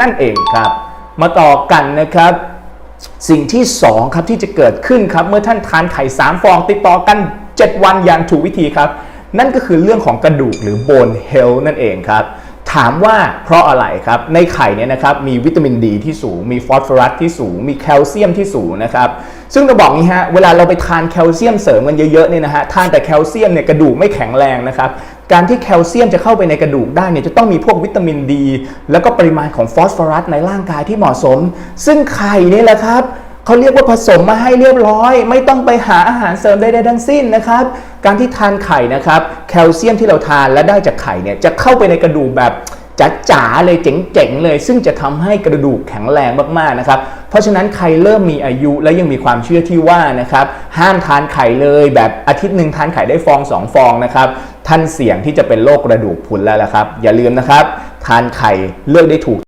นั่นเองครับ มาต่อกันนะครับ สิ่งที่ 2 ครับที่จะเกิดขึ้นครับเมื่อท่านทานไข่ 3 ฟองติดต่อกัน 7 วันอย่างถูกวิธีครับ นั่นก็คือเรื่องของกระดูกหรือ bone health นั่นเองครับ ถามว่าเพราะอะไรครับ ในไข่เนี่ยนะครับมีวิตามินดีที่สูง มีฟอสฟอรัสที่สูง มีแคลเซียมที่สูงนะครับ ซึ่งจะบอกนี้ฮะ เวลาเราไปทานแคลเซียมเสริมกันเยอะๆเนี่ยนะฮะ ทานแต่แคลเซียมเนี่ยกระดูกไม่แข็งแรงนะครับ การที่แคลเซียมจะเข้าไปในกระดูกได้เนี่ยจะต้องมีพวกวิตามินดี แล้วก็ปริมาณของฟอสฟอรัสในร่างกายที่เหมาะสม ซึ่งไข่เนี่ยแหละครับ เขาเรียกว่าผสมมาให้เรียบร้อย ไม่ต้องไปหาอาหารเสริมใดๆทั้งสิ้นนะครับ การที่ทานไข่นะครับ แคลเซียมที่เราทานและได้จากไข่เนี่ยจะเข้าไปในกระดูกแบบจ๋าๆเลยเจ๋งๆเลย ซึ่งจะทำให้กระดูกแข็งแรงมากๆนะครับ เพราะฉะนั้นใครเริ่มมีอายุและยังมีความเชื่อที่ว่านะครับห้ามทานไข่เลยแบบอาทิตย์หนึ่งทานไข่ได้ฟองสองฟองนะครับท่านเสี่ยงที่จะเป็นโรคกระดูกพรุนแล้วละครับ อย่าลืมนะครับ ทานไข่เลือกได้ถูก